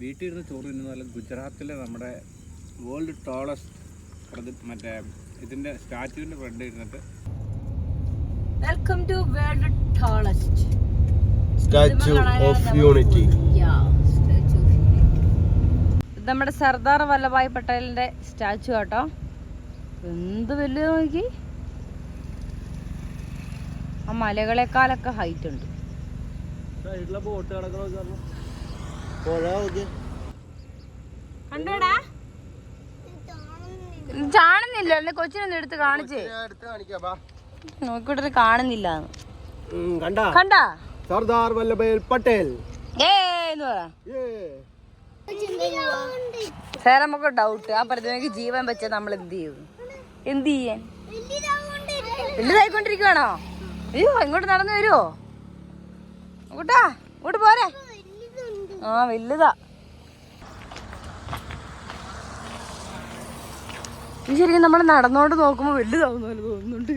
വീട്ടിൽ ഇരുന്ന് ചോറ് തിന്നുന്ന ഗുജറാത്തിലെ നമ്മുടെ വേൾഡ് ടോളസ്റ്റ് പ്രതി മറ്റേ ഇതിന്റെ സ്റ്റാച്യുവിന്റെ ഫ്രണ്ട് ഇരുന്നിട്ട്. Welcome to world tallest statue of unity നമ്മുടെ സർദാർ വല്ലഭായ് പട്ടേലിന്റെ സ്റ്റാച്ചു കേട്ടോ എന്ത് വലിയ നോക്കി. ആ മലകളെക്കാളൊക്കെ ഹൈറ്റ് ഉണ്ട്. സൈഡിലെ ബോട്ട് കിടക്കണോ കണ്ടോടാ? കാണുന്നില്ല. എന്നെ കൊച്ചിനൊന്നും എടുത്ത് കാണിച്ചേ. നോക്കിട്ട് കാണുന്നില്ല. കണ്ടാ? കണ്ടാ? സർദാർ വല്ലഭായ് പട്ടേൽ. സാർ നമുക്ക് ഡൗട്ട് ആ പ്രതിമയ്ക്ക് ജീവൻ വെച്ച നമ്മൾ എന്ത് ചെയ്യും? എന്ത് ചെയ്യാൻ? വലുതായിക്കൊണ്ടിരിക്കുവാണോ? അയ്യോ ഇങ്ങോട്ട് നടന്നു വരുമോ കൂട്ടാ ഇങ്ങോട്ട് പോരെ. ആ വലുതാ. ഇത് ശരിക്കും നമ്മൾ നടന്നോണ്ട് നോക്കുമ്പോ വലുതാവുന്ന തോന്നുന്നുണ്ട്.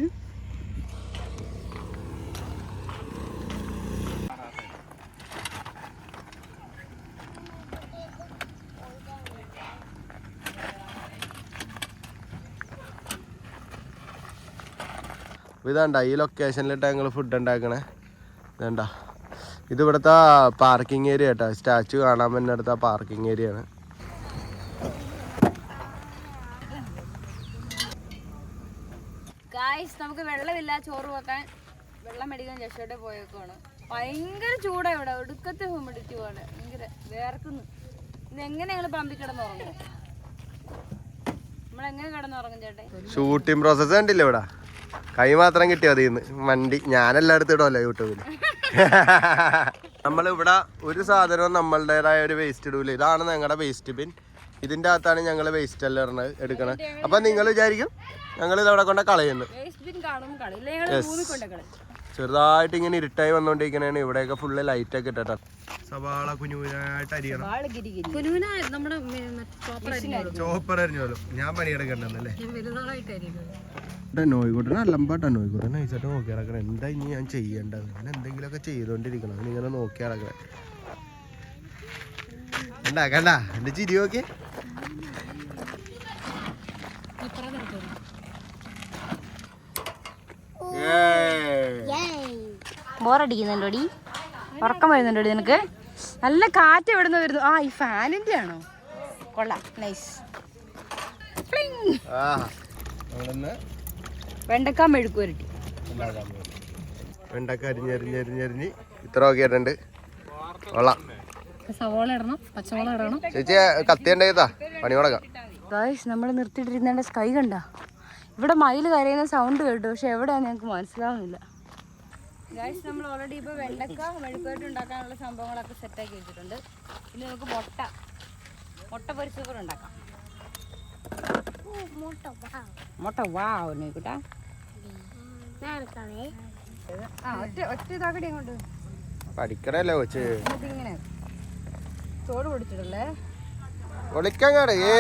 ഇതാണ്ട ഈ ലൊക്കേഷനിലിട്ട് ഞങ്ങൾ ഫുഡ് ഉണ്ടാക്കണേ ഇതണ്ട. ഇത് ഇവിടുത്തെ പാർക്കിംഗ് ഏരിയ കേട്ടോ സ്റ്റാച്ചു കാണാൻ പറ്റുന്ന പാർക്കിംഗ് ഏരിയ ആണ്. നമുക്ക് വെള്ളമില്ല. ചോറ് വെക്കാൻ വെള്ളം മേടിക്കാൻ ജസ്റ്റോടെ പോയേക്കാണ് ഭയങ്കര ചൂടാ ഇവിടെ. ഒടുക്കത്തെ ഹ്യൂമിഡിറ്റി പോലെ. ഭയങ്കര വേർക്കുന്നു. ഇത് എങ്ങനെ ഞങ്ങൾ പമ്പിൽ കിടന്നുറങ്ങും നമ്മളെങ്ങനെ കിടന്നുറങ്ങും ചേട്ടൻ? ഷൂട്ടിംഗ് പ്രോസസ് കണ്ടില്ലേ ഇവിടെ? കൈ മാത്രം കിട്ടിയാൽ മതി ഇന്ന് വണ്ടി ഞാനെല്ലായിടത്തും ഇടുമല്ലോ യൂട്യൂബിൽ നമ്മളിവിടെ ഒരു സാധനവും നമ്മളുടേതായ ഒരു വേസ്റ്റ് ഇടൂല. ഇതാണ് ഞങ്ങളുടെ വേസ്റ്റ് ബിൻ ഇതിന്റെ അകത്താണ് ഞങ്ങൾ വേസ്റ്റ് എല്ലാം ഇടണത് എടുക്കണത് അപ്പൊ നിങ്ങൾ വിചാരിക്കും ഞങ്ങൾ ഇതവിടെ കൊണ്ട കളയുന്നു. വേസ്റ്റ് ബിൻ കാണും കളിയില്ല ഞങ്ങൾ ഭൂമി കൊണ്ട് കളി ചെറുതായിട്ട് ഇങ്ങനെ ഇരുട്ടായി വന്നോണ്ടിരിക്കണേ ഇവിടെയൊക്കെ ഫുള്ള് ലൈറ്റ് ഒക്കെ ഇട്ടാ സവാള കുഞ്ഞുനായിട്ട് അരിയണം. ചോപ്പർ അരിഞ്ഞോളൂ ഞാൻ പണിയെടുക്കണ്ടല്ലേ? നോയിക്കോട്ടെ അല്ലമ്പാട്ടാ നോയിക്കോട്ടെ. നൈസായിട്ട് നോക്കി നടക്കണം. എന്താ ഇനി ഞാൻ ചെയ്യേണ്ടത്? ഞാൻ എന്തെങ്കിലുമൊക്കെ ചെയ്തോണ്ടിരിക്കണം. അതിനിങ്ങനെ നോക്കി നടക്കണേ. കണ്ട കണ്ട. എന്റെ ചിരി നോക്കി ബോറടിക്കുന്നുണ്ടോടി? ഉറക്കം വരുന്നുണ്ടോടി നിനക്ക്? നല്ല കാറ്റ് എവിടുന്ന് വരുന്നു? ആ ഈ ഫാനിന്റെ ആണോ? കൊള്ളാം. നൈസ് ആ വെണ്ടക്ക മെഴുക്ക് വരട്ടി വെണ്ടക്ക അരിഞ്ഞരിഞ്ഞരിഞ്ഞരിഞ്ഞ് ഇത്ര ഒക്കെ ഇടണ്ട്. കൊള്ളാം സവോള ഇടണം പച്ചമുളക് ഇടണം. ചേച്ചി കത്തിയണ്ടേതാ പണി തുടങ്ങാം ഗായ്സ് നമ്മൾ നിർത്തിയിട്ടിരുന്നേണ്ട സ്കൈ കണ്ട. ഇവിടെ മയിൽ കരയുന്ന സൗണ്ട് കേട്ടു പക്ഷെ എവിടെയാന്ന് ഞങ്ങൾക്ക് മനസ്സിലാവുന്നില്ല. ഗായ്സ് നമ്മൾ ഓൾറെഡി ഇപ്പോൾ വെണ്ടക്ക മെഴുക്കുവരട്ടി ഉണ്ടാക്കാനുള്ള സംഭവങ്ങളൊക്കെ സെറ്റാക്കി വെച്ചിട്ടുണ്ട്. ഇനി നമുക്ക് മുട്ട മുട്ട പൊരിച്ചൂർ ഉണ്ടാക്കാം. മുട്ട വാവ് നോക്കൂട്ടാ പഠിക്കണല്ലേ കൊച്ച്? ചോറ് പൊടിച്ചിടല്ലേ? ഒളിക്കങ്ങാട് ഏ.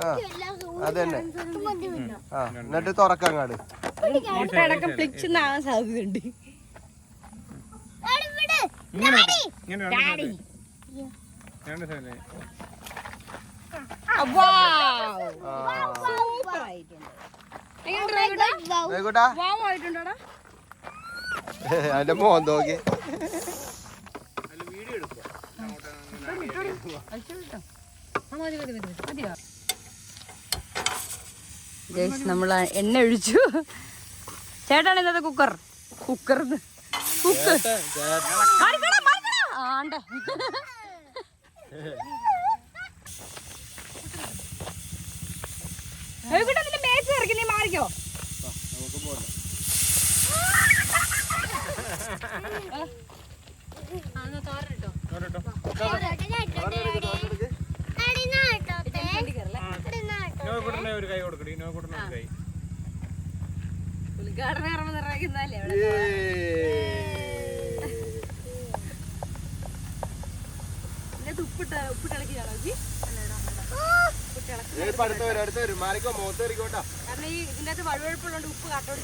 ആ അതന്നെ. ആ എന്നിട്ട് തുറക്കങ്ങാട്. മുട്ട അടക്കം പ്ലിച്ചെന്നാകാൻ സാധ്യതയുണ്ട്. ഇങ്ങനെ ഇങ്ങനെ രണ്ട് സൈഡ് നോക്കൂട്ടാ അതിന്റെ മോൻ നോക്കി. നമ്മൾ എണ്ണ ഒഴിച്ചു. ചേട്ടാണ് ഇന്നത്തെ കുക്കർ. കുക്കർ കുക്കർ ആണ്ട. നീ മാറിക്കോ ഒരു കൈ കൊടുക്കടി നോക്കൂട്ടനെ ഒരു കൈ ഉദ്ഘാടനം ഇറങ്ങുന്ന ഉപ്പിട്ട് ഉപ്പിട്ട് ഇളക്കിയാണോ ജി ഇപ്പൊ അടുത്ത് വരും അടുത്ത് വരും മാറിക്കോ മുഖത്ത് കയറിക്കോട്ടോ. കാരണം ഈ ഇതിന്റെ അകത്ത് വഴുവഴുപ്പുള്ളതുകൊണ്ട് ഉപ്പ് കാട്ടോട്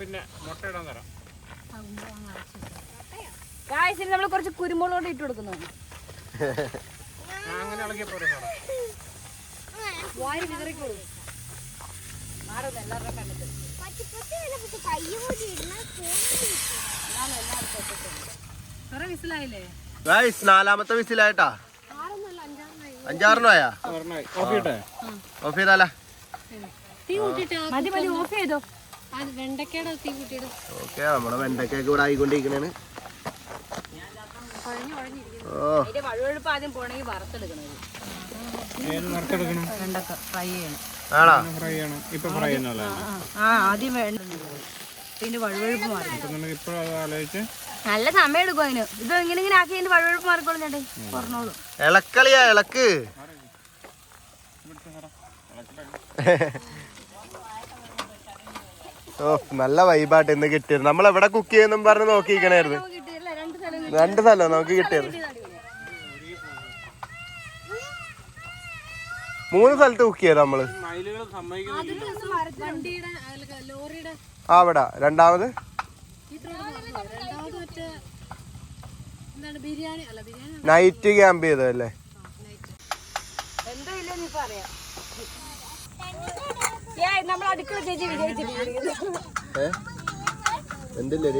പിന്നെ മുട്ട ഇടാൻ തരാം. കാഴ്ചയിൽ നമ്മൾ കുറച്ച് കുരുമുളക് കൊണ്ട് ഇട്ട് കൊടുക്കുന്നു. അങ്ങനെ ഇളകിയ പോലെ വാരി വിതറിക്കോളൂ. മാറുന്നു എല്ലാവരുടെ കണ്ടിട്ട് നാലാമത്തെ വിസിലായിട്ടാ അഞ്ചാറിനോ ആയാ ഓഫ് ചെയ്താലാ ഓക്കെ നമ്മുടെ വെണ്ടക്കൊക്കെ ഇവിടെ ആയിക്കൊണ്ടിരിക്കണേണ് ഓ അതിന്റെ വഴുവഴുപ്പ് ആദ്യം പോണെങ്കിൽ വറുത്തെടുക്കണത്. ഏത് വറുത്തെടുക്കണം? വെണ്ടക്ക ഫ്രൈ ചെയ്യണം. ആണോ? ഫ്രൈ ചെയ്യണം. ഇപ്പൊ ഫ്രൈ ചെയ്യുന്നല്ലേ ആ ആദ്യം വേണ്ട ഇതിന്റെ വഴുവഴുപ്പ് മാറി. നമുക്ക് ഇപ്പോഴും അത് ആലോചിച്ച് നല്ല സമയം എടുക്കും അതിന്. ഇത് ഇങ്ങനെ ഇങ്ങനെ ആക്കി അതിന്റെ വഴുവഴുപ്പ് മാറിക്കോളും പറഞ്ഞോളൂ. ഇളക്കളിയാ ഇളക്ക്. ഓ നല്ല വൈബായിട്ട് ഇന്ന് കിട്ടിയത്. നമ്മൾ എവിടെ കുക്ക് ചെയ്യുന്നു പറഞ്ഞ് നോക്കിയിരിക്കണായിരുന്നു. കിട്ടിയില്ല രണ്ട് സ്ഥലം രണ്ട് സ്ഥലം നമുക്ക് കിട്ടിയത്. മൂന്ന് സ്ഥലത്ത് കുക്ക് ചെയ്താ നമ്മൾ. ആ അവിടെ രണ്ടാമത്? നൈറ്റ് ക്യാമ്പ് ഏ? എന്തില്ലേ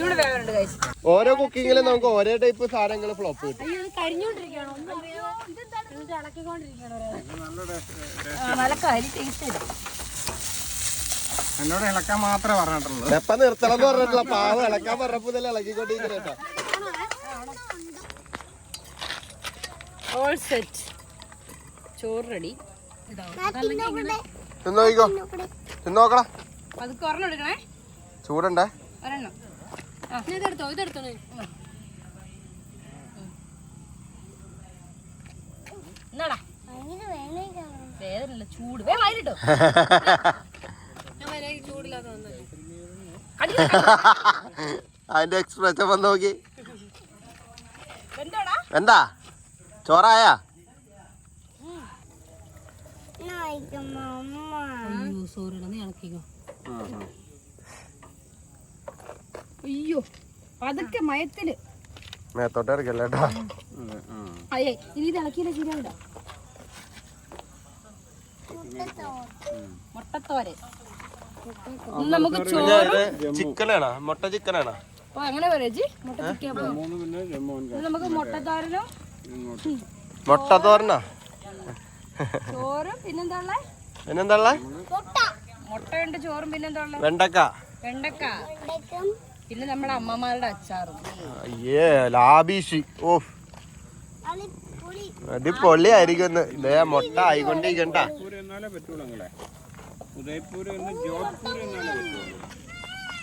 കഴിച്ചു ഓരോ കുക്കിങ്ങിലും നമുക്ക് ഓരോ ടൈപ്പ് സാധനങ്ങൾ ഫ്ലോപ്പ് കിട്ടും. അയ്യോ ഇത് കരിഞ്ഞോണ്ടിരിക്കണോ ഒന്നും അറിയോ എന്നിട്ട് ഇളക്കിക്കൊണ്ടിരിക്കണോ നല്ല കരി ടേസ്റ്റ് എന്നോട് ഇളക്കാൻ മാത്രമേ പറഞ്ഞിട്ടുള്ളൂ. എപ്പ നിർത്തണം എന്ന് പറഞ്ഞിട്ടില്ല പാവം ഇളക്കാൻ പറഞ്ഞപ്പോ തന്നെ ഇളക്കിക്കൊണ്ടിരിക്കണേട്ടാ ഓൾ സെറ്റ് ചോറ് റെഡി ചൂടുണ്ടേ? ഒരെണ്ണം. ഇതെടുത്തോ ഇതെടുത്തോ എന്നാടാ വേദനല്ല ചൂട്. വേ അതിന്റെ എക്സ്പ്രഷൻ വന്ന് നോക്കി. എന്താടാ എന്താ ചോറായ? സോറി നീ ഇളക്കിക്കോ അയ്യോ പതുക്കെ മയത്തിൽ. മേത്തോട്ട് ഇറക്കല്ലേ അയ്യേ ഇനി ഇത് ഇളക്കിയില്ല ശരിയാവില്ല മുട്ടത്തോരെ നമുക്ക് ചോറ് ചിക്കനാണോ? മുട്ട ചിക്കനാണോ? അപ്പൊ അങ്ങനെ മുട്ട ചിക്കാൻ നമുക്ക് മുട്ടത്തോരനും മുട്ട ചോറും പിന്നെന്താ പിന്നെന്താ ചോറും പിന്നെന്താ വെണ്ടക്ക. വെണ്ടക്ക. പിന്നെ നമ്മുടെ അമ്മമാരുടെ അച്ചാറും. അയ്യേ ലാബീഷി. ഓ അത് പൊള്ളിയായിരിക്കും ഇതേ മുട്ട ആയിക്കൊണ്ടിരിക്കണ്ട.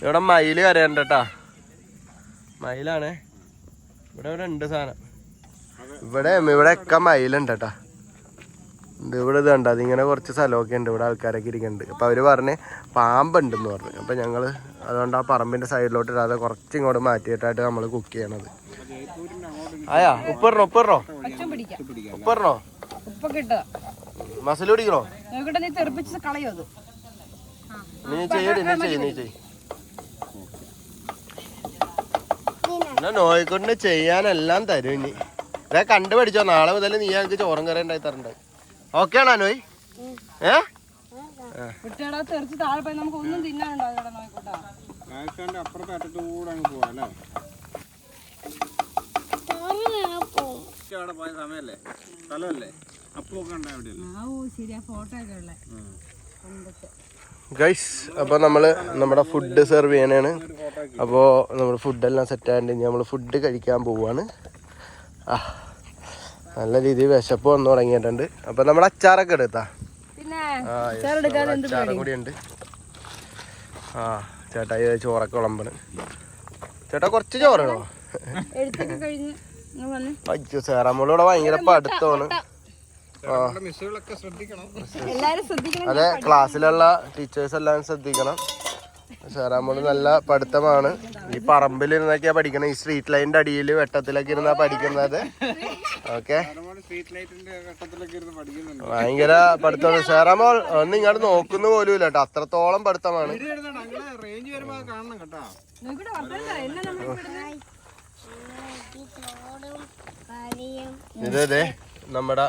ഇവിടെ മയിൽ കരയണ്ടട്ടാ. മയിലാണേ. ഇവിടെ ഇവിടെ ഉണ്ട് സാധനം. ഇവിടെ ഇവിടെ ഒക്കെ മയിലുണ്ട് കേട്ടാ ഇത് ഇവിടെ ഇത് കണ്ട? അതിങ്ങനെ കുറച്ച് സ്ഥലമൊക്കെ ഉണ്ട്. ഇവിടെ ആൾക്കാരൊക്കെ ഇരിക്കുന്നുണ്ട്. അപ്പോൾ അവർ പറഞ്ഞ് പാമ്പുണ്ടെന്ന് പറഞ്ഞു. അപ്പോൾ ഞങ്ങൾ അതുകൊണ്ട് ആ പറമ്പിന്റെ സൈഡിലോട്ട് ഇടാതെ കുറച്ച് ഇങ്ങോട്ട് മാറ്റിയിട്ടായിട്ട് നമ്മൾ കുക്ക് ചെയ്യണത്. ആയാ ഉപ്പറിനോ ഉപ്പൊക്കെ ഇട്ടതാ. മസിൽ പിടിക്കണോ? നീ ചെയ്യടി നീ ചെയ്യ നീ ചെയ്യ നോയിക്കൊണ്ട് ചെയ്യാനെല്ലാം തരും ഇനി. ഇതാ കണ്ടുപിടിച്ചോ നാളെ മുതൽ നീ ഞങ്ങൾക്ക് ചോറും കറി ഉണ്ടായി തരണ്ട? ഓക്കെ ആണോ നോയ് ഏ ഗൈസ് അപ്പോൾ നമ്മൾ നമ്മുടെ ഫുഡ് സെർവ് ചെയ്യണേണ് അപ്പോൾ നമ്മുടെ ഫുഡെല്ലാം സെറ്റ് ആയിട്ടുണ്ടെങ്കിൽ ഇനി നമ്മൾ ഫുഡ് കഴിക്കാൻ പോവാണ്. ആ. നല്ല രീതിയിൽ വിശപ്പ് വന്നു തുടങ്ങിയിട്ടുണ്ട്. അപ്പൊ നമ്മുടെ അച്ചാറൊക്കെ എടുത്താ അച്ചാറും കൂടി ഉണ്ട് ആ ചേട്ടാ ഇത് ചോറൊക്കെ വിളമ്പണ്. ചേട്ടാ കുറച്ച് ചോറാണോ അയ്യോ കഴിഞ്ഞ് ഇവിടെ ഭയങ്കര പഠിത്തമാണ്. ശ്രദ്ധിക്കണം. എല്ലാരും ശ്രദ്ധിക്കണം. അതെ ക്ലാസ്സിലുള്ള ടീച്ചേഴ്സ് എല്ലാം ശ്രദ്ധിക്കണം. സാറാമോൾ നല്ല പഠിത്തമാണ്. ഈ പറമ്പിൽ ഇരുന്നൊക്കെയാ പഠിക്കണത് ഈ സ്ട്രീറ്റ് ലൈനിന്റെ അടിയിൽ വെട്ടത്തിലൊക്കെ ഇരുന്നാ പഠിക്കുന്നത്. ഓക്കെ നമ്മുടെ സ്ട്രീറ്റ് ലൈറ്റിന്റെ ഘട്ടത്തിലൊക്കെ ഇരുന്ന് പഠിക്കുന്നുണ്ട് ഭയങ്കര പഠിത്തമാണ്. സാറാമോൾ ഒന്ന് ഇങ്ങോട്ട് നോക്കുന്ന പോലും ഇല്ല കേട്ടോ. അത്രത്തോളം പഠിത്തമാണ്. അത് ഇത് ഇതേ നമ്മുടെ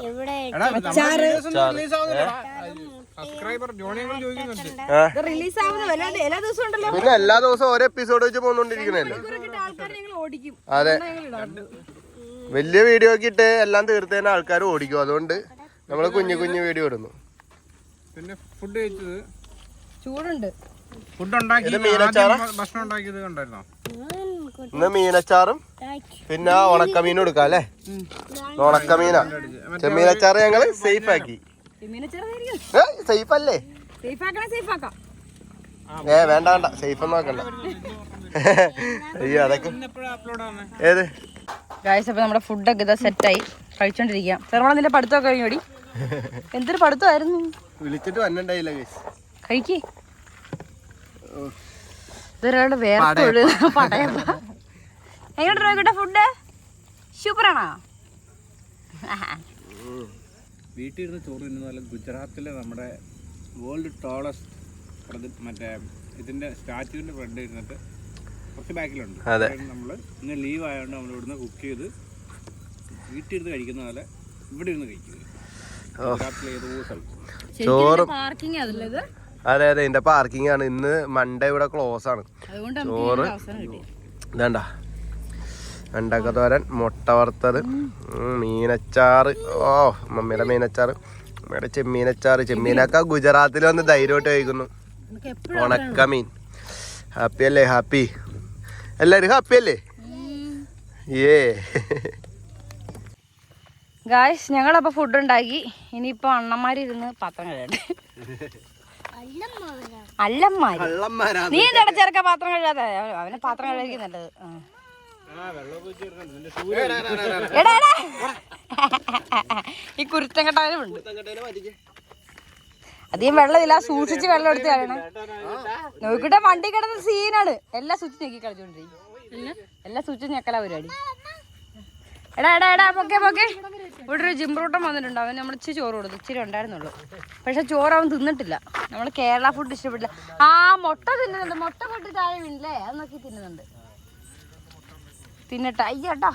പിന്നെ എല്ലാ ദിവസവും ഓരോ എപ്പിസോഡ് വെച്ച് പോന്നോണ്ടിരിക്കണല്ലേ? അതെ. വലിയ വീഡിയോ ഒക്കെ ഇട്ട് എല്ലാം തീർത്തേന ആൾക്കാർ ഓടിക്കും. അതുകൊണ്ട് നമ്മൾ കുഞ്ഞു കുഞ്ഞു വീഡിയോ ഇടുന്നു. പിന്നെ ഫുഡ് കഴിച്ചത്? ചൂടുണ്ട്. ഫുഡ് ഉണ്ടാക്കി ഇത് മീനച്ചാറാ? ആദ്യം ഭക്ഷണം ഉണ്ടാക്കിയത് കണ്ടായിരുന്നോ? ഇന്ന് മീനച്ചാറും പിന്നെ ഉണക്കമീനും എടുക്കാം അല്ലേ? ഉണക്കമീനാ. ചെമ്മീനച്ചാറ് ഞങ്ങൾ സേഫ് ആക്കി. സേഫ് അല്ലേ സേഫ് ആക്കണേ സേഫ് ആക്കാം ഏ വേണ്ട വേണ്ട. സേഫ് ഒന്നും ആക്കണ്ട. അയ്യോ അതൊക്കെ ഏത്? ഗായ്സ് അപ്പോൾ നമ്മുടെ ഫുഡൊക്കെ ഇതാ സെറ്റായി കഴിച്ചോണ്ടിരിക്കാം. ചെറുമണ നിന്റെ പഠിത്തമൊക്കെ കഴിഞ്ഞോടി എന്തൊരു പഠിത്തമായിരുന്നു? വിളിച്ചിട്ട് വന്നിണ്ടായില്ല കഴിക്കേ. ഇതൊരാളുടെ വേറെ പടയപ്പ. എങ്ങോട്ട് നോക്കട്ടെ ഫുഡ് സൂപ്പറാണോ വീട്ടിൽ ഇരുന്ന് ചോറ് തിന്നുന്ന ഗുജറാത്തിലെ നമ്മുടെ വേൾഡ് ടോളസ്റ്റ് പ്രതി മറ്റേ ഇതിന്റെ സ്റ്റാച്യൂവിന്റെ ഫ്രണ്ട് ഇരുന്നിട്ട് കുറച്ച് ബാക്കിലുണ്ട്. അതെ. നമ്മൾ ഇന്ന് ലീവ് ആയതുകൊണ്ട് നമ്മൾ ഇവിടുന്ന് കുക്ക് ചെയ്ത് വീട്ടിൽ ഇരുന്ന് കഴിക്കുന്ന പോലെ ഇവിടെ ഇരുന്ന് കഴിക്കുന്നത് ചോറും പാർക്കിംഗ് അതെ അതെ ഇതിന്റെ പാർക്കിംഗ് ആണ്. ഇന്ന് മൺഡേ ഇവിടെ ക്ലോസ് ആണ്. അതുകൊണ്ട് ചോറ് ഇതണ്ട. വെണ്ടക്ക തോരൻ മുട്ട വറുത്തത് മീനച്ചാറ്. ഓ മമ്മിയുടെ മീനച്ചാറ്. മമ്മിയുടെ ചെമ്മീനച്ചാറ്. ചെമ്മീനൊക്കെ ഗുജറാത്തിൽ വന്ന് ധൈര്യമായിട്ട് കഴിക്കുന്നു. ഉണക്ക മീൻ. ഹാപ്പി അല്ലേ? ഹാപ്പി എല്ലാവരും ഹാപ്പി അല്ലേ? ഏ ഗായ്സ് ഞങ്ങളപ്പോൾ ഫുഡ് ഉണ്ടാക്കി. ഇനിയിപ്പോൾ അണ്ണന്മാരിരുന്ന് പാത്രം കഴുകട്ടെ. അല്ലന്മാര് കള്ളന്മാരാ നീ ചെറുക്ക പാത്രം കഴുകാതെ? അവന് അവനെ പാത്രം കഴുകി നല്ലത് ആ. എടാ എടാ ഈ കുരുത്തം കെട്ടാനുമുണ്ട് അധികം വെള്ളമില്ല സൂക്ഷിച്ച് വെള്ളം എടുത്ത് കളയണം. നോക്കിട്ടെ വണ്ടി കിടന്ന സീനാണ് എല്ലാം സ്വിച്ച് ഞെക്കി കളിച്ചോണ്ടിരിക്കും. എല്ലാം? സ്വിച്ച് ഞെക്കല പരിപാടി. എടാ എടാ എടാ പൊക്കെ പൊക്കെ. ഇവിടെ ഒരു ജിംബ്രൂട്ടം വന്നിട്ടുണ്ട്. അവൻ നമ്മൾ ഇച്ചിരി ചോറ് കൊടുത്തു. ഇച്ചിരി ഉണ്ടായിരുന്നുള്ളൂ. പക്ഷെ ചോറ് അവൻ തിന്നിട്ടില്ല. നമ്മൾ കേരള ഫുഡ് ഇഷ്ടപ്പെട്ടില്ല. ആ മുട്ട തിന്നുന്നുണ്ട്. മുട്ട പൊട്ടി താഴെ വീണില്ലേ അത് നോക്കി തിന്നുന്നുണ്ട്. തിന്നട്ടെ. അയ്യട്ടാ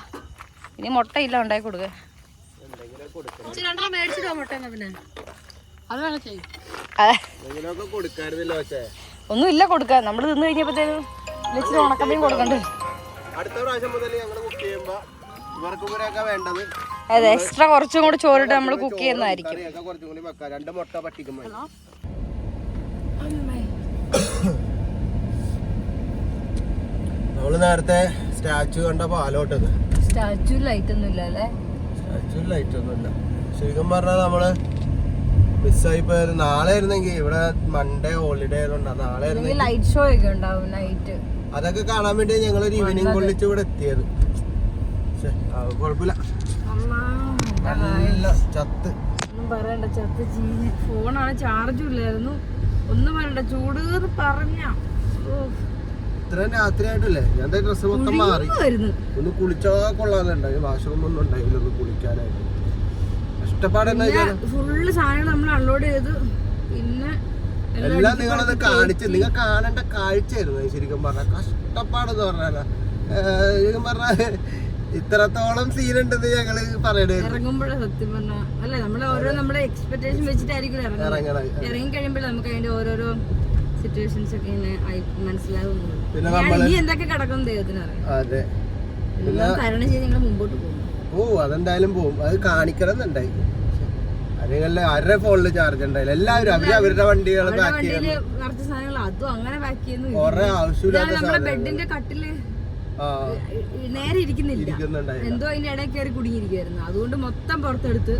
ഇനി മുട്ട മുട്ടയില്ല ഉണ്ടാക്കി കൊടുക്കുക പക്ഷേ ഒന്നുമില്ല കൊടുക്ക. നമ്മൾ തിന്നു കഴിഞ്ഞപ്പോഴത്തേനും ഇച്ചിരി കൊടുക്കണ്ടേ. അടുത്ത പ്രാവശ്യം മുതൽ കുക്ക് ഇവർക്ക് അതെ എക്സ്ട്രാ കുറച്ചും കൂടി ചോറിട്ട് നമ്മൾ കുക്ക് ചെയ്യുന്നതായിരിക്കും. രണ്ട് മുട്ട നമ്മൾ നേരത്തെ സ്റ്റാച്ചു കണ്ടപ്പോ ആലോട്ടത് സ്റ്റാച്ചു ലൈറ്റ് ഒന്നും ഇല്ല അല്ലേ സ്റ്റാച്ചു ലൈറ്റ് ഒന്നുമില്ല ശരിക്കും പറഞ്ഞാൽ നമ്മൾ മിസ്സായി പോയത് നാളെ ആയിരുന്നെങ്കിൽ ഇവിടെ മൺഡേ ഹോളിഡേ ആയതുകൊണ്ടാ നാളെ ലൈറ്റ് ഷോ ഒക്കെ ഉണ്ടാവും നൈറ്റ് അതൊക്കെ കാണാൻ വേണ്ടി ഞങ്ങൾ ഒരു ഈവനിങ് കൊള്ളിച്ച് ഇവിടെ എത്തിയത്. കുഴപ്പമില്ല. നല്ല ചത്ത്. ഒന്നും പറയണ്ട ചത്ത് ചീഞ്ഞ്. ഫോണാണ് ചാർജും ഇല്ലായിരുന്നു. ഒന്നും പറയണ്ട ചൂട് പറഞ്ഞ. ഇത്രയും രാത്രിയായിട്ടല്ലേ? ഞാൻ ഡ്രസ്സ് മൊത്തം മാറി. ഒന്ന് കുളിച്ചാ കൊള്ളാന്നുണ്ടായി വാഷ്റൂം ഒന്നും ഉണ്ടായില്ല ഒന്ന് കുളിക്കാനായിട്ട്. കഷ്ടപ്പാട് ഫുള്ള് സാധനങ്ങൾ നമ്മൾ അൺലോഡ് ചെയ്ത് പിന്നെ എല്ലാം നിങ്ങളത് കാണിച്ച് നിങ്ങൾ കാണേണ്ട കാഴ്ചയായിരുന്നു. ശരിക്കും പറഞ്ഞ കഷ്ടപ്പാടെന്ന് പറഞ്ഞാൽ ശരിക്കും പറഞ്ഞ ഇത്രത്തോളം സീൻ ഉണ്ടെന്ന് ഞങ്ങൾ പറയണേ. ഇറങ്ങുമ്പോഴാണ് സത്യം പറഞ്ഞ. അല്ലെ? നമ്മളെ ഓരോ നമ്മുടെ എക്സ്പെക്ടേഷൻ വെച്ചിട്ടായിരിക്കും ഇറങ്ങി കഴിയുമ്പോൾ നമുക്ക് അതിന്റെ ഓരോരോ സിറ്റുവേഷൻസ് ഒക്കെ ഇങ്ങനെ ഞാൻ ഇനി എന്തൊക്കെ കിടക്കും ദൈവത്തിന് അറിയാം. അതെ. തരണം ചെയ്ത് ഞങ്ങൾ മുമ്പോട്ട് പോകും. ഓ അതെന്തായാലും പോകും അത് കാണിക്കണം എന്നുണ്ടായി. അല്ലെങ്കിൽ ആരുടെ ഫോണിൽ ചാർജ് ഉണ്ടായില്ല? എല്ലാവരും അവർ അവരുടെ വണ്ടികൾ പാക്ക് ചെയ്യുന്നു. കൊറേ ആവശ്യമില്ലാത്ത ബെഡിന്റെ കട്ടിൽ നേരെ ഇരിക്കുന്നില്ല. എന്തോ അതിന്റെ ഇടയിൽ കയറി കുടുങ്ങിയിരിക്കുവായിരുന്നു. അതുകൊണ്ട് മൊത്തം പുറത്തെടുത്ത്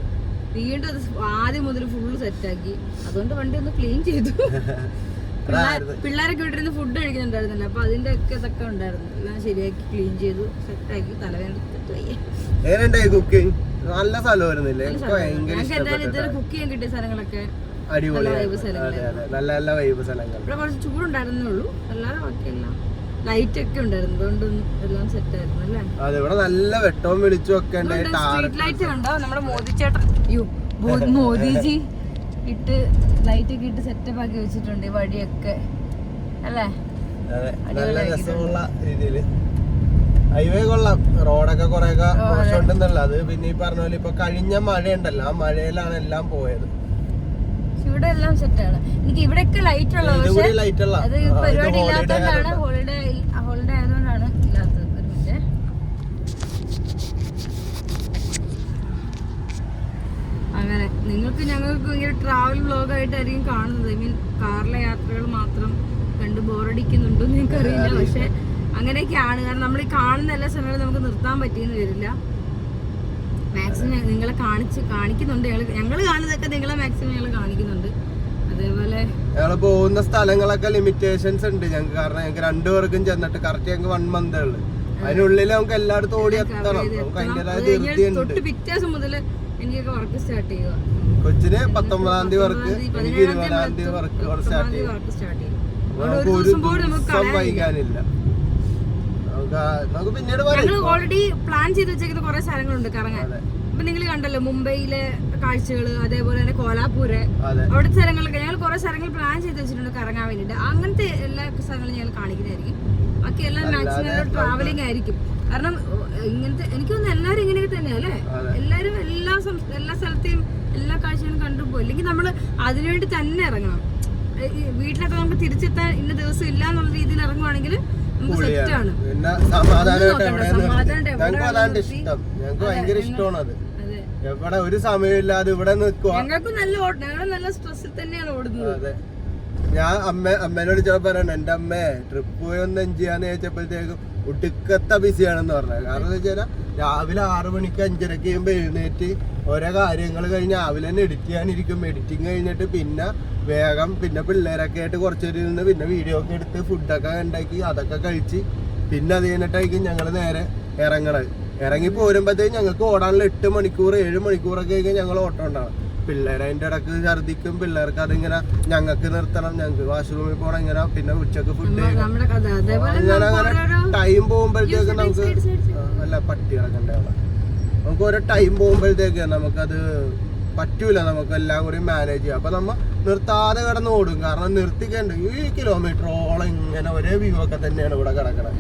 വീണ്ടും അത് ആദ്യം മുതൽ ഫുള്ള് സെറ്റാക്കി അതുകൊണ്ട് വണ്ടി ഒന്ന് ക്ലീൻ ചെയ്തു. പിള്ളേരൊക്കെ വീട്ടിൽ ഫുഡ് കഴിക്കുന്നുണ്ടായിരുന്നല്ലോ. അപ്പൊ അതിന്റെ ഒക്കെ ഇതൊക്കെ ഉണ്ടായിരുന്നു. എല്ലാം ശരിയാക്കി ക്ലീൻ ചെയ്തു സെറ്റാക്കി തലവേദന കുക്കിംഗ് നല്ല സ്ഥലം വരുന്നില്ലേ ഇതുവരെ കുക്ക് ചെയ്യാൻ കിട്ടിയ സ്ഥലങ്ങളൊക്കെ അതെ നല്ല നല്ല വൈബ് സ്ഥലങ്ങൾ. ഇവിടെ കുറച്ച് ചൂടുണ്ടായിരുന്നുള്ളൂ അല്ലാതെ ബാക്കിയെല്ലാം ലൈറ്റ് ഒക്കെ ഉണ്ടായിരുന്നു. അതുകൊണ്ട് എല്ലാം സെറ്റ് ആയിരുന്നു അല്ലേ? അതെ ഇവിടെ നല്ല വെട്ടവും വെളിച്ചവും ഒക്കെ സ്ട്രീറ്റ് ലൈറ്റ് ഉണ്ടോ നമ്മുടെ മോദി ചേട്ടൻ മോദിജി ഇട്ട് ലൈറ്റ് ഒക്കെ ഇട്ട് സെറ്റപ്പ് ആക്കി വെച്ചിട്ടുണ്ട് ഈ വഴിയൊക്കെ. അല്ലേ? നല്ല രസമുള്ള രീതിയിൽ. ഹൈവേ കൊള്ളാം. റോഡൊക്കെ കുറെയൊക്കെ മോശമുണ്ടെന്നല്ല. അത് പിന്നെ ഈ പറഞ്ഞ പോലെ ഇപ്പൊ കഴിഞ്ഞ മഴ ഉണ്ടല്ലോ ആ മഴയിലാണ് എല്ലാം പോയത്. ഇവിടെ എല്ലാം സെറ്റാണ് എനിക്ക് ഇവിടെയൊക്കെ ലൈറ്റ് ഉള്ളത് പക്ഷെ അത് പരിപാടി ഇല്ലാത്തതുകൊണ്ടാണ് ഹോളിഡേ ആയതുകൊണ്ടാണ് ഇല്ലാത്തത് ഒരു മിനിറ്റ് അങ്ങനെ നിങ്ങൾക്ക് ഞങ്ങൾക്ക് ഇങ്ങനെ ട്രാവൽ വ്ലോഗായിട്ടായിരിക്കും കാണുന്നത്. ഐ മീൻ കാറിലെ യാത്രകൾ മാത്രം കണ്ട് ബോറടിക്കുന്നുണ്ടോ എന്ന് എനിക്കറിയില്ല പക്ഷെ അങ്ങനെയൊക്കെയാണ്. കാരണം നമ്മൾ ഈ കാണുന്ന എല്ലാ സമയത്തും നമുക്ക് നിർത്താൻ പറ്റിയെന്ന് വരില്ല. മാക്സിമം നിങ്ങളെ കാണിച്ച് കാണിക്കുന്നുണ്ട്. ഞങ്ങൾ ഞങ്ങൾ കാണുന്നതൊക്കെ നിങ്ങളെ മാക്സിമം ഞങ്ങൾ കാണിക്കുന്നുണ്ട്. അതേപോലെ ഞങ്ങൾ പോകുന്ന സ്ഥലങ്ങളൊക്കെ ലിമിറ്റേഷൻസ് ഉണ്ട്. ഞങ്ങൾക്ക് കാരണം ഞങ്ങൾക്ക് രണ്ടുപേർക്കും ചെന്നിട്ട് കറക്റ്റ് ഞങ്ങൾക്ക് വൺ മന്ത് ഉള്ളു. അതിനുള്ളിൽ നമുക്ക് എല്ലായിടത്തും ഓടി എത്തണം. നമുക്ക് അതിന്റെതായ തൊട്ട് പിറ്റേ ദിവസം മുതൽ എനിക്കൊക്കെ വർക്ക് സ്റ്റാർട്ട് ചെയ്യുക. കൊച്ചിന് പത്തൊമ്പതാം തീയതി വർക്ക് എനിക്ക് ഇരുപതാം തീയതി വർക്ക് സ്റ്റാർട്ട് ചെയ്യും. വർക്ക് സ്റ്റാർട്ട് ചെയ്യും. നമുക്ക് ഒരു ദിവസം വൈകാനില്ല. നമുക്ക് പിന്നീട് ഓൾറെഡി പ്ലാൻ ചെയ്ത് വെച്ചേക്കുന്ന കുറെ സ്ഥലങ്ങളുണ്ട് കറങ്ങാൻ. ഇപ്പൊ നിങ്ങൾ കണ്ടല്ലോ മുംബൈയിലെ കാഴ്ചകൾ അതേപോലെ തന്നെ കോലാപൂര് അവിടെ അവിടുത്തെ സ്ഥലങ്ങളൊക്കെ ഞങ്ങൾ കുറെ സ്ഥലങ്ങൾ പ്ലാൻ ചെയ്ത് വെച്ചിട്ടുണ്ട് കറങ്ങാൻ വേണ്ടിയിട്ട്. അങ്ങനത്തെ എല്ലാ സ്ഥലങ്ങളും ഞങ്ങൾ കാണിക്കുന്നതായിരിക്കും. ബാക്കി എല്ലാം മാക്സിമം ട്രാവലിംഗ് ആയിരിക്കും. കാരണം ഇങ്ങനത്തെ എനിക്ക് തോന്നുന്നു എല്ലാരും ഇങ്ങനെയൊക്കെ തന്നെയാ അല്ലേ? എല്ലാരും എല്ലാവരും എല്ലാ എല്ലാ സ്ഥലത്തെയും എല്ലാ കാഴ്ചകളും കണ്ടുപോകും അല്ലെങ്കിൽ നമ്മൾ അതിനുവേണ്ടി തന്നെ ഇറങ്ങണം. വീട്ടിലൊക്കെ നമുക്ക് തിരിച്ചെത്താൻ ഇന്ന ദിവസം ഇല്ല എന്നുള്ള രീതിയിൽ ഇറങ്ങുവാണെങ്കിൽ ഞങ്ങൾക്ക്. ഭയങ്കര ഇഷ്ടമാണ് അത്. എവിടെ ഒരു സമയമില്ലാതെ ഇവിടെ നിൽക്കുക ഞങ്ങൾക്ക് നല്ല ഞങ്ങൾ നല്ല സ്ട്രെസ്സിൽ തന്നെയാണ് ഓടുന്നത്. അതെ. ഞാൻ അമ്മ അമ്മേനോട് ചോദിച്ചാൽ പറയണം എന്റെ അമ്മേ ട്രിപ്പ് പോയി ഒന്ന് എൻജോയ് ചെയ്യാന്ന് ചോദിച്ചപ്പോഴത്തേക്കും ഒടുക്കത്ത ബിസിയാണെന്ന് പറഞ്ഞത്. കാരണം എന്താ വെച്ചാൽ രാവിലെ ആറു മണിക്ക് അഞ്ചരക്ക് കഴിയുമ്പോൾ എഴുന്നേറ്റ് ഓരോ കാര്യങ്ങൾ കഴിഞ്ഞ് രാവിലെ തന്നെ എഡിറ്റ് ചെയ്യാനിരിക്കും. എഡിറ്റിങ് കഴിഞ്ഞിട്ട് പിന്നെ വേഗം പിന്നെ പിള്ളേരൊക്കെ ആയിട്ട് കുറച്ചൊരു നിന്ന് പിന്നെ വീഡിയോ ഒക്കെ എടുത്ത് ഫുഡൊക്കെ ഉണ്ടാക്കി അതൊക്കെ കഴിച്ച് പിന്നെ അത് കഴിഞ്ഞിട്ടായിരിക്കും ഞങ്ങൾ നേരെ ഇറങ്ങണത്. ഇറങ്ങി പോരുമ്പോഴത്തേക്കും ഞങ്ങൾക്ക് ഓടാനുള്ള എട്ട് മണിക്കൂർ ഏഴ് മണിക്കൂറൊക്കെ ആയിരിക്കും ഞങ്ങൾ ഓട്ടം ഉണ്ടാവും പിള്ളേരെ അതിന്റെ ഇടയ്ക്ക് ഛർദിക്കും പിള്ളേർക്ക് അതിങ്ങനെ ഞങ്ങൾക്ക് നിർത്തണം ഞങ്ങൾക്ക് വാഷ്റൂമിൽ പോകണം ഇങ്ങനെ പിന്നെ ഉച്ചയ്ക്ക് ഫുഡ് അങ്ങനെ അങ്ങനെ ടൈം പോകുമ്പോഴത്തേക്ക് നമുക്ക് അല്ല പട്ടി കിടക്കണ്ടേ നമുക്ക് ഓരോ ടൈം പോകുമ്പോഴത്തേക്ക് നമുക്കത് പറ്റൂല നമുക്ക് എല്ലാം കൂടി മാനേജ് ചെയ്യാം. അപ്പൊ നമ്മ നിർത്താതെ കിടന്ന് ഓടും. കാരണം നിർത്തിക്കണ്ട് ഈ കിലോമീറ്ററോളം ഇങ്ങനെ ഒരേ വ്യൂ ഒക്കെ തന്നെയാണ് ഇവിടെ കിടക്കണത്.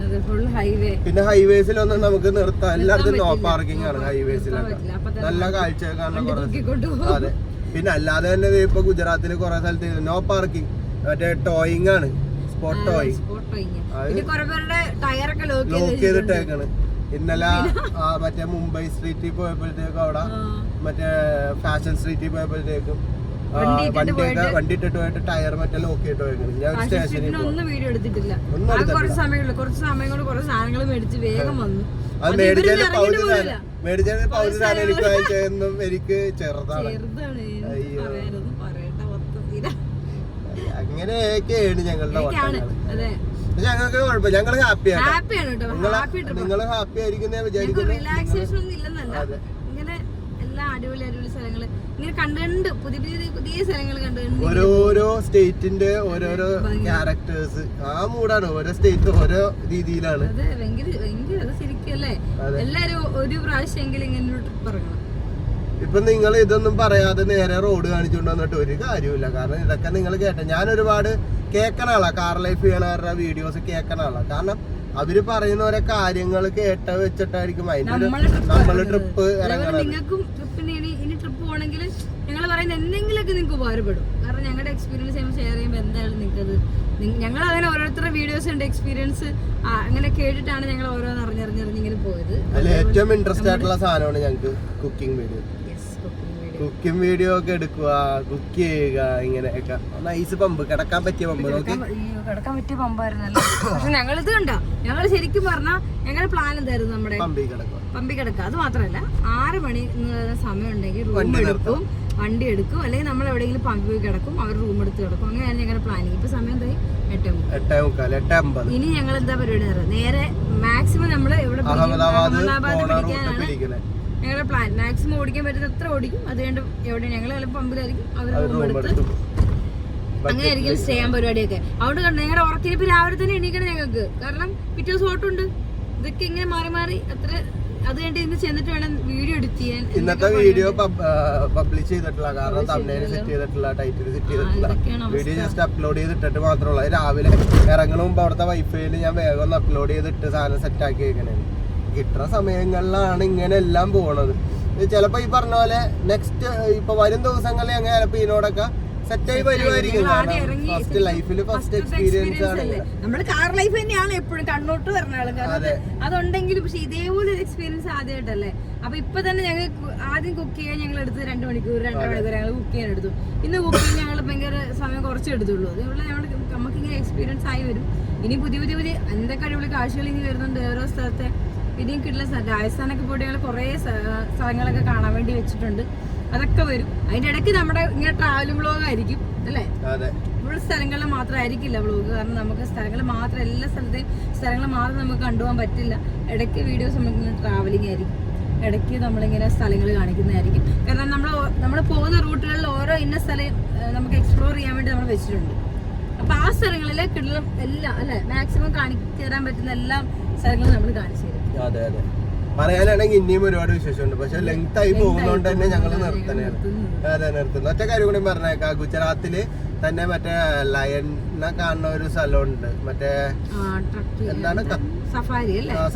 പിന്നെ ഹൈവേസിലൊന്നും നമുക്ക് നിർത്താം എല്ലായിടത്തും നോ പാർക്കിംഗ് ആണ് ഹൈവേസിലൊക്കെ നല്ല കാഴ്ച കാണാൻ അതെ. പിന്നെ അല്ലാതെ തന്നെ ഇപ്പൊ ഗുജറാത്തിൽ കുറെ സ്ഥലത്ത് നോ പാർക്കിംഗ് മറ്റേ ടോയിങ് ആണ്. സ്പോട്ട് ടോയിങ് ലോക്ക് ചെയ്തിട്ടേക്കാണ്. ഇന്നലെ മറ്റേ മുംബൈ സ്ട്രീറ്റിൽ പോയപ്പോഴത്തേക്കും അവിടെ മറ്റേ ഫാഷൻ സ്ട്രീറ്റിൽ പോയപ്പോഴത്തേക്കും വണ്ടിയൊക്കെ വണ്ടി ഇട്ടിട്ട് പോയിട്ട്? ടയർ മറ്റേ ലോക്ക് ചെയ്തിട്ട് പോയിരുന്നു ഞാൻ സ്റ്റേഷനിൽ ഒന്നും വീഡിയോ എടുത്തിട്ടില്ല. കുറച്ച് സമയമുള്ളൂ. കുറച്ച് സമയം കൊണ്ട് കുറച്ച് സാധനങ്ങൾ മേടിച്ച് വേഗം വന്നു. അത് അത് മേടിച്ചതിന് ഇവരൊന്നും പൗതി ഇറങ്ങിയിട്ട് പോലില്ല. മേടിച്ചതിന് പൗതി സാധനം എനിക്ക് വാങ്ങിച്ചതെന്നും എനിക്ക് ചെറുതാണ്. അയ്യോ. അങ്ങനെയൊക്കെയാണ് ഞങ്ങളുടെ ഞങ്ങൾക്ക് കുഴപ്പമില്ല. ഞങ്ങൾ ഹാപ്പിയാണ് നിങ്ങൾ ഹാപ്പി ആയിരിക്കുന്നേ വിചാരിക്കുന്നു. റിലാക്സേഷൻ ഒന്നും ഇല്ലെന്നല്ല. അതെ. ഇങ്ങനെ എല്ലാ അടിപൊളി അടിപൊളി സ്ഥലങ്ങൾ ഇങ്ങനെ കണ്ടുകണ്ട്. പുതിയ പുതിയ പുതിയ സ്ഥലങ്ങൾ കണ്ടുകണ്ട്. ഓരോരോ സ്റ്റേറ്റിന്റെ ഓരോരോ ക്യാരക്ടേഴ്സ് ആ മൂടാണ് ഓരോ സ്റ്റേറ്റ് ഓരോ രീതിയിലാണ്. അതെ ഭയങ്കര ഭയങ്കര അത് ശരിക്കും അല്ലേ? അതെ. എല്ലാരും ഒരു പ്രാവശ്യം എങ്കിലും ഇങ്ങനെ ഒരു ട്രിപ്പ് ഇറങ്ങണം. ഇപ്പൊ നിങ്ങൾ ഇതൊന്നും പറയാതെ നേരെ റോഡ് കാണിച്ചുകൊണ്ട് വന്നിട്ട് ഒരു കാര്യമില്ല കാരണം ഇതൊക്കെ നിങ്ങൾ കേട്ട ഞാൻ ഒരുപാട് കേൾക്കണ ആളാ. കാർ ലൈഫ് ചെയ്യണവരുടെ വീഡിയോസ് കേൾക്കണ ആളാ. കാരണം അവർ പറയുന്ന ഓരോ കാര്യങ്ങൾ കേട്ട വെച്ചിട്ടായിരിക്കും അതിന്റെ നമ്മൾ നമ്മളെ. ട്രിപ്പ് ഇറങ്ങണം ഞങ്ങൾ പറയുന്ന എന്തെങ്കിലുമൊക്കെ നിങ്ങൾക്ക് ഉപകാരപ്പെടും. കാരണം ഞങ്ങളുടെ എക്സ്പീരിയൻസ് ഞങ്ങൾ ഷെയർ ചെയ്യുമ്പോൾ എന്തായാലും നിങ്ങൾക്കത്? ഞങ്ങൾ അങ്ങനെ ഓരോരുത്തരുടെ വീഡിയോസ് ഉണ്ട്. എക്സ്പീരിയൻസ് അങ്ങനെ കേട്ടിട്ടാണ് ഞങ്ങൾ ഓരോന്ന് അറിഞ്ഞറിഞ്ഞറിഞ്ഞിങ്ങനെ പോയത്. ഏറ്റവും ഇൻട്രസ്റ്റ് ആയിട്ടുള്ള സാധനമാണ് ഞങ്ങൾക്ക് കുക്കിംഗ് വീഡിയോ. കുക്കിംഗ് വീഡിയോ ഒക്കെ എടുക്കുക കുക്ക് ചെയ്യുക ഇങ്ങനെയൊക്കെ. നൈസ് പമ്പ് കിടക്കാൻ പറ്റിയ പമ്പ് നോക്കി. കിടക്കാൻ പറ്റിയ പമ്പായിരുന്നല്ലോ പക്ഷെ ഞങ്ങൾ ഇത് കണ്ടോ? ഞങ്ങൾ ശരിക്കും പറഞ്ഞാൽ ഞങ്ങളുടെ പ്ലാൻ എന്തായിരുന്നു നമ്മുടെ പമ്പിൽ കിടക്കുക. പമ്പി കിടക്കുക. അത് മാത്രമല്ല ആറ് മണി സമയം ഉണ്ടെങ്കിൽ റൂം എടുക്കും വണ്ടി എടുക്കും. അല്ലെങ്കിൽ നമ്മൾ എവിടെയെങ്കിലും പമ്പി പോയി കിടക്കും അവർ റൂം എടുത്ത് കിടക്കും. അങ്ങനെയാണ് ഞങ്ങളുടെ പ്ലാനിങ് ഇപ്പൊ സമയം എന്തായി? എട്ടേ മുക്കാൽ. എട്ടേ അമ്പത്. ഇനി ഞങ്ങൾ എന്താ പരിപാടി നേരെ മാക്സിമം നമ്മൾ എവിടെ? അഹമ്മദാബാദ് പിടിക്കാനാണ് ഞങ്ങളുടെ പ്ലാൻ മാക്സിമം ഓടിക്കാൻ പറ്റുന്ന അത്ര ഓടിക്കും? അത് കഴിഞ്ഞ് എവിടെ ഞങ്ങൾ ചിലപ്പോൾ പമ്പിലായിരിക്കും. അവർ റൂം എടുത്ത് അങ്ങനെ ആയിരിക്കും സ്റ്റേ ചെയ്യാൻ പരിപാടിയൊക്കെ. അതുകൊണ്ട് കണ്ടു ഞങ്ങളുടെ ഉറക്കിനിപ്പ് രാവിലെ തന്നെ എണീക്കണം ഞങ്ങൾക്ക്. കാരണം പിറ്റേ ദിവസം ഓട്ടുണ്ട് ഇതൊക്കെ ഇങ്ങനെ മാറി മാറി അത്ര അത് കഴിഞ്ഞ് ഇന്ന് ചെന്നിട്ട് വേണം വീഡിയോ എഡിറ്റ് ചെയ്യാൻ ഇന്നത്തെ വീഡിയോ പബ്ലിഷ് ചെയ്തിട്ടില്ല കാരണം തമിഴിൽ സെറ്റ് ചെയ്തിട്ടില്ല ടൈറ്റിൽ സെറ്റ് ചെയ്തിട്ടില്ല വീഡിയോ ജസ്റ്റ് അപ്ലോഡ് ചെയ്തിട്ടിട്ട് മാത്രമേ ഉള്ളൂ. രാവിലെ ഇറങ്ങണ മുമ്പ് അവിടുത്തെ വൈഫൈയിൽ ഞാൻ വേഗം ഒന്ന് അപ്ലോഡ് ചെയ്തിട്ട് സാധനം സെറ്റ് ആക്കി വെക്കണേ. കിട്ടുന്ന സമയങ്ങളിലാണ് ഇങ്ങനെ എല്ലാം പോണത്. ചിലപ്പോൾ ചിലപ്പോ ഈ പറഞ്ഞ പോലെ നെക്സ്റ്റ് ഇപ്പൊ വരും ദിവസങ്ങളിൽ അങ്ങനെ ചിലപ്പോ ഇതിനോടൊക്കെ സെറ്റായി വരുമായിരിക്കും ഫസ്റ്റ് ലൈഫിൽ ഫസ്റ്റ് എക്സ്പീരിയൻസ് ആണ്. നമ്മുടെ കാർ ലൈഫ് തന്നെയാണ് എപ്പോഴും കണ്ണോട്ട് പറഞ്ഞാലും കാരണം അതുണ്ടെങ്കിലും പക്ഷെ ഇതേപോലെ ഒരു എക്സ്പീരിയൻസ് ആദ്യമായിട്ടല്ലേ അപ്പൊ ഇപ്പൊ തന്നെ ഞങ്ങൾ ആദ്യം കുക്ക് ചെയ്യാൻ ഞങ്ങൾ എടുത്ത് രണ്ട് മണിക്കൂർ രണ്ടര മണിക്കൂർ ഞങ്ങൾ കുക്ക് ചെയ്യാൻ എടുത്തു. ഇന്ന് കുക്ക് ചെയ്യാൻ ഞങ്ങൾ ഭയങ്കര സമയം കുറച്ച് എടുത്തുള്ളൂ. അതുകൊണ്ട് ഞങ്ങൾ നമുക്ക് ഇങ്ങനെ എക്സ്പീരിയൻസ് ആയി വരും. ഇനി പുതിയ പുതിയ പുതിയ എന്തൊക്കെ അടിപൊളി കാഴ്ചകൾ ഇനി വരുന്നുണ്ട് ഓരോ സ്ഥലത്തെ ഇനിയും കിട്ടുന്ന സ്ഥലം രാജസ്ഥാനൊക്കെ പോയിട്ട് ഞങ്ങൾ കുറേ സ്ഥലങ്ങളൊക്കെ കാണാൻ വേണ്ടി വെച്ചിട്ടുണ്ട്. അതൊക്കെ വരും. അതിന്റെ ഇടയ്ക്ക് നമ്മുടെ ഇങ്ങനെ ട്രാവൽ വ്ളോഗ് ആയിരിക്കും അല്ലേ? ഇവിടെ സ്ഥലങ്ങളിൽ മാത്രമായിരിക്കില്ല വ്ളോഗ് കാരണം നമുക്ക് സ്ഥലങ്ങൾ മാത്രം എല്ലാ സ്ഥലത്തെയും സ്ഥലങ്ങൾ മാത്രം നമുക്ക് കണ്ടുപോകാൻ പറ്റില്ല. ഇടയ്ക്ക് വീഡിയോസ് നമ്മളിങ്ങനെ ട്രാവലിംഗ് ആയിരിക്കും. ഇടയ്ക്ക് നമ്മളിങ്ങനെ സ്ഥലങ്ങൾ കാണിക്കുന്നതായിരിക്കും. കാരണം നമ്മൾ നമ്മൾ പോകുന്ന റൂട്ടുകളിൽ ഓരോ ഇന്ന സ്ഥലം നമുക്ക് എക്സ്പ്ലോർ ചെയ്യാൻ വേണ്ടി നമ്മൾ വെച്ചിട്ടുണ്ട്. അപ്പോൾ ആ സ്ഥലങ്ങളിൽ കിടലും എല്ലാം അല്ലേ? മാക്സിമം കാണിച്ചു തരാൻ പറ്റുന്ന എല്ലാ സ്ഥലങ്ങളും നമ്മൾ കാണിച്ചു തരും. അതെ അതെ. പറയാനാണെങ്കിൽ ഇനിയും ഒരുപാട് വിശേഷമുണ്ട്. പക്ഷെ ലെങ്ത് ആയി പോകുന്നോണ്ട് തന്നെ ഞങ്ങൾ നിർത്തണേണ് അതെ നിർത്തുന്നു. ഒറ്റ കാര്യം കൂടി പറഞ്ഞേക്കാം. ഗുജറാത്തിൽ തന്നെ മറ്റേ ലയണിനെ കാണുന്ന ഒരു സ്ഥലമുണ്ട്. മറ്റേ എന്താണ്?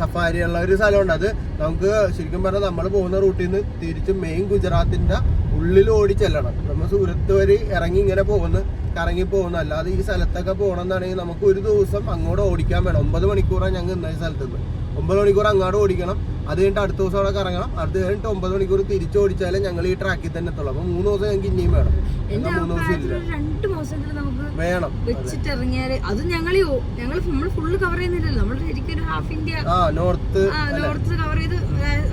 സഫാരി ഉള്ള ഒരു സ്ഥലമുണ്ട്. അത് നമുക്ക് ശരിക്കും പറഞ്ഞാൽ നമ്മൾ പോകുന്ന റൂട്ടിൽ നിന്ന് തിരിച്ച് മെയിൻ ഗുജറാത്തിന്റെ ഉള്ളിൽ ഓടി ചെല്ലണം. നമ്മൾ സൂരത്ത് വരെ ഇറങ്ങി ഇങ്ങനെ പോകുന്നു കറങ്ങി പോകുന്നു. അല്ലാതെ ഈ സ്ഥലത്തൊക്കെ പോകണമെന്നാണെങ്കിൽ നമുക്ക് ഒരു ദിവസം അങ്ങോട്ട് ഓടിക്കാൻ വേണം. ഒമ്പത് മണിക്കൂറാണ് ഞങ്ങൾ ഇന്ന സ്ഥലത്ത് നിന്ന്. ഒമ്പത് മണിക്കൂർ അങ്ങോട്ട് ഓടിക്കണം. അത് കഴിഞ്ഞിട്ട് അടുത്ത ദിവസം അവിടെ കറങ്ങണം. അത് കഴിഞ്ഞിട്ട് ഒമ്പത് മണിക്കൂർ തിരിച്ചോടിച്ചാലേ ഞങ്ങൾ ഈ ട്രാക്കിൽ തന്നെ എത്തുള്ളൂ. അപ്പൊ മൂന്ന് ദിവസം ഞങ്ങൾക്ക് ഇനിയും വേണം. മൂന്ന് ദിവസം ഇല്ല. വേണം. വെച്ചിട്ട് ഇറങ്ങിയാൽ അത് ഞങ്ങൾ ഞങ്ങൾ നമ്മൾ ഫുള്ള് കവർ ചെയ്യുന്നില്ലല്ലോ. നമ്മൾ ശരിക്കും half India north north cover ചെയ്ത്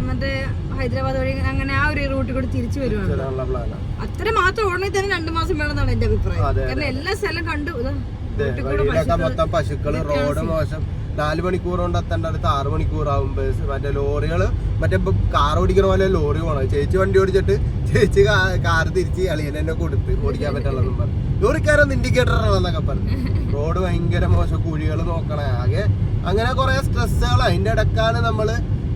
മറ്റേ ഹൈദരാബാദ് വഴി അങ്ങനെ ആ ഒരു റൂട്ടിൽ കൂടി തിരിച്ചു വരുവാണ്. അത്ര മാത്രം ഉടനെ തന്നെ രണ്ടു മാസം വേണമെന്നാണ് എന്റെ അഭിപ്രായം. കാരണം എല്ലാ സ്ഥലം കണ്ടു. മൊത്തം പശുക്കൾ റോഡ് മോശം. നാല് മണിക്കൂർ കൊണ്ട് എത്തേണ്ട അടുത്ത് ആറ് മണിക്കൂറാവും ബസ് മറ്റേ ലോറികൾ മറ്റേ കാർ ഓടിക്കണ പോലെ ലോറി പോകണം ചേച്ചി വണ്ടി ഓടിച്ചിട്ട് ചേച്ചി കാർ തിരിച്ച് അളിയൻ എന്നെ കൊടുത്ത് ഓടിക്കാൻ പറ്റുള്ളതെന്നും പറഞ്ഞു. ലോറിക്കാരൊന്ന് ഇൻഡിക്കേറ്റർ ആണെന്നൊക്കെ പറഞ്ഞു. റോഡ് ഭയങ്കര മോശം കുഴികൾ നോക്കണേ. ആകെ അങ്ങനെ കുറെ സ്ട്രെസ്സുകൾ അതിന്റെ ഇടക്കാണ് നമ്മൾ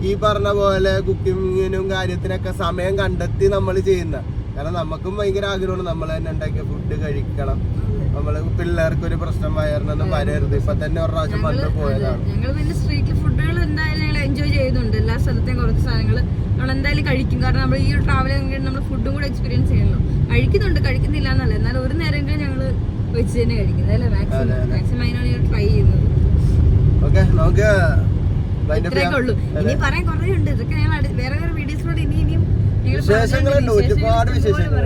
ഈ പറഞ്ഞ പോലെ കുക്കിങ്ങിനും കാര്യത്തിനൊക്കെ സമയം കണ്ടെത്തി നമ്മൾ ചെയ്യുന്ന. കാരണം നമുക്കും ഭയങ്കര ആഗ്രഹമാണ് നമ്മൾ തന്നെ ഉണ്ടാക്കിയ ഫുഡ് കഴിക്കണം. നമ്മൾ പിള്ളേർക്ക് ഒരു പ്രശ്നമായിരുന്നു വരരുത്. ഇപ്പൊ തന്നെ ഒരു പ്രാവശ്യം വന്ന് പോയതാണ്. ഞങ്ങൾ പിന്നെ സ്ട്രീറ്റ് ഫുഡുകൾ എന്തായാലും ഞങ്ങൾ എൻജോയ് ചെയ്യുന്നുണ്ട് എല്ലാ സ്ഥലത്തെയും കുറച്ച് സാധനങ്ങൾ നമ്മൾ എന്തായാലും കഴിക്കും. കാരണം നമ്മൾ ഈ ട്രാവൽ നമ്മൾ ഫുഡും കൂടെ എക്സ്പീരിയൻസ് ചെയ്യണല്ലോ. കഴിക്കുന്നുണ്ട് കഴിക്കുന്നില്ല എന്നല്ല. എന്നാലും ഒരു നേരമെങ്കിലും ഞങ്ങൾ വെച്ച് തന്നെ കഴിക്കുന്നത് അല്ലേ മാക്സിമം മാക്സിമം അതിനാണ് ഞാൻ ട്രൈ ചെയ്യുന്നത്. ഓക്കെ നമുക്ക് ഇത്രയൊക്കെ ഉള്ളൂ. ഇനി പറയാൻ കുറേ ഉണ്ട്. ഇതൊക്കെ ഞാൻ അടു- വേറെ വേറെ വീഡിയോസിലൂടെ ഇനി ഇനിയും ഞങ്ങൾ വിശേഷങ്ങളുണ്ട്, ഒരുപാട് വിശേഷങ്ങൾ.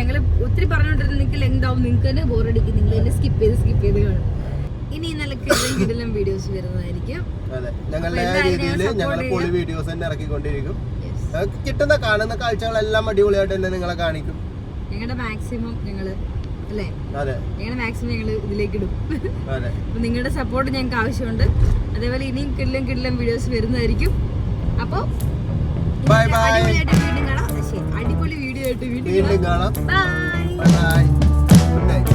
ഞങ്ങൾ ഒത്തിരി പറഞ്ഞുകൊണ്ടിരുന്ന നിങ്ങൾക്ക് ലെങ്ത് ആവും നിങ്ങൾക്ക് തന്നെ ബോറടിക്കും നിങ്ങൾ തന്നെ സ്കിപ്പ് ചെയ്ത് സ്കിപ്പ് ചെയ്ത് കാണും. ഇനി നല്ല കിടലും കിടലും വീഡിയോസ് വരുന്നതായിരിക്കും. ഞങ്ങളുടെ രീതിയിൽ ഞങ്ങൾ ഞങ്ങൾ പൊളി വീഡിയോസ് തന്നെ ഇറക്കിക്കൊണ്ടിരിക്കും. കിട്ടുന്ന കാണുന്ന കാഴ്ചകളെല്ലാം അടിപൊളിയായിട്ട് തന്നെ നിങ്ങളെ കാണിക്കും. ഞങ്ങളുടെ മാക്സിമം ഞങ്ങൾ അല്ലേ? ഞങ്ങളുടെ മാക്സിമം ഞങ്ങൾ ഇതിലേക്ക് ഇടും. നിങ്ങളുടെ സപ്പോർട്ട് ഞങ്ങൾക്ക് ആവശ്യമുണ്ട്. അതേപോലെ ഇനിയും കിടലും കിടലും വീഡിയോസ് വരുന്നതായിരിക്കും. അപ്പോൾ അടിപൊളിയായിട്ട് വീണ്ടും കാണാം. അടിപൊളി വീഡിയോ ആയിട്ട് വീണ്ടും കാണാം. Bye bye bye good night